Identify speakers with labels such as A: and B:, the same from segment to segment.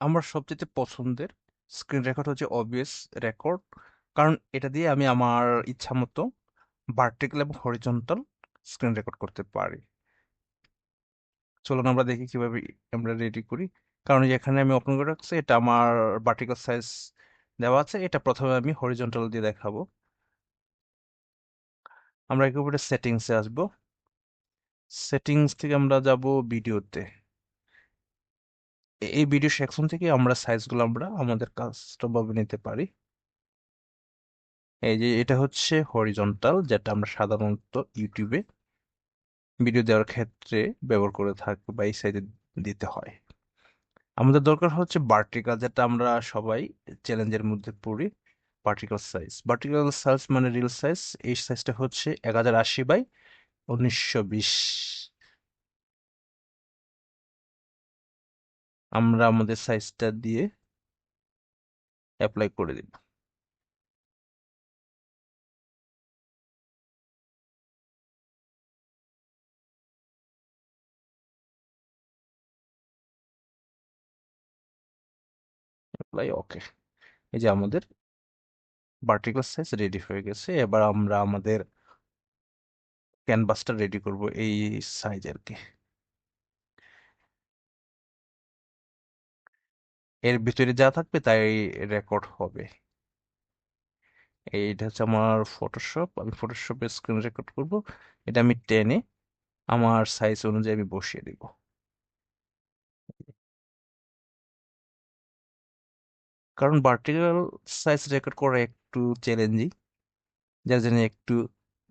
A: আমার সবচেয়ে পছন্দের স্ক্রিন রেকর্ড হচ্ছে ওবিএস রেকর্ড কারণ এটা দিয়ে আমি আমার ইচ্ছা মতো ভার্টিক্যাল এবং হরিজন্টাল স্ক্রিন রেকর্ড করতে পারি। চলুন আমরা দেখি কীভাবে আমরা রেডি করি। কারণ এখানে আমি ওপেন করে রাখছি, এটা আমার ভার্টিক্যাল সাইজ দেওয়া আছে, এটা প্রথমে আমি হরিজন্টাল দিয়ে দেখাবো। আমরা একেবারে সেটিংসে আসব। সেটিংস থেকে আমরা যাব ভিডিওতে এই ভিডিও সেকশন থেকে আমরা সাইজগুলো আমরা আমাদের কাস্টমভাবে নিতে পারি। এই যে এটা হচ্ছে হরিজন্টাল যেটা আমরা সাধারণত ইউটিউবে ভিডিও দেওয়ার ক্ষেত্রে ব্যবহার করে থাকি, বা এই সাইজে দিতে হয়। আমাদের দরকার হচ্ছে ভার্টিক্যাল যেটা আমরা সবাই চ্যালেঞ্জের মধ্যে পড়ি ভার্টিক্যাল সাইজ ভার্টিক্যাল সাইজ মানে রিল সাইজ এই সাইজটা হচ্ছে এক হাজার আশি বাই উনিশশো বিশ। আমরা আমাদের সাইজটা দিয়ে অ্যাপ্লাই করে দিব। অ্যাপ্লাই ওকে এই যে আমাদের ভার্টিক্যাল সাইজ রেডি হয়ে গেছে, এবার আমরা আমাদের ক্যানভাসটা রেডি করব এই সাইজ আর কি। এর ভিতরে যা থাকবে তাই রেকর্ড হবে। এইটা হচ্ছে আমার ফটোশপ আমি ফটোশপে স্ক্রিন রেকর্ড করব। এটা আমি টেনে আমার সাইজ অনুযায়ী আমি বসিয়ে দিব। কারণ ভার্টিক্যাল সাইজ রেকর্ড করা একটু চ্যালেঞ্জিং যার জন্য একটু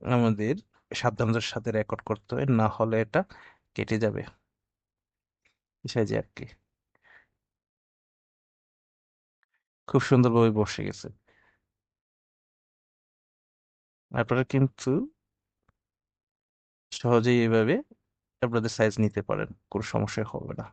A: আমাদের সাবধানতার সাথে রেকর্ড করতে হয়। না হলে এটা কেটে যাবে। সাইজে আর কি। খুব সুন্দরভাবে বসে গেছে। আপনারা কিন্তু সহজেই এভাবে আপনাদের সাইজ নিতে পারেন, কোনো সমস্যা হবে না।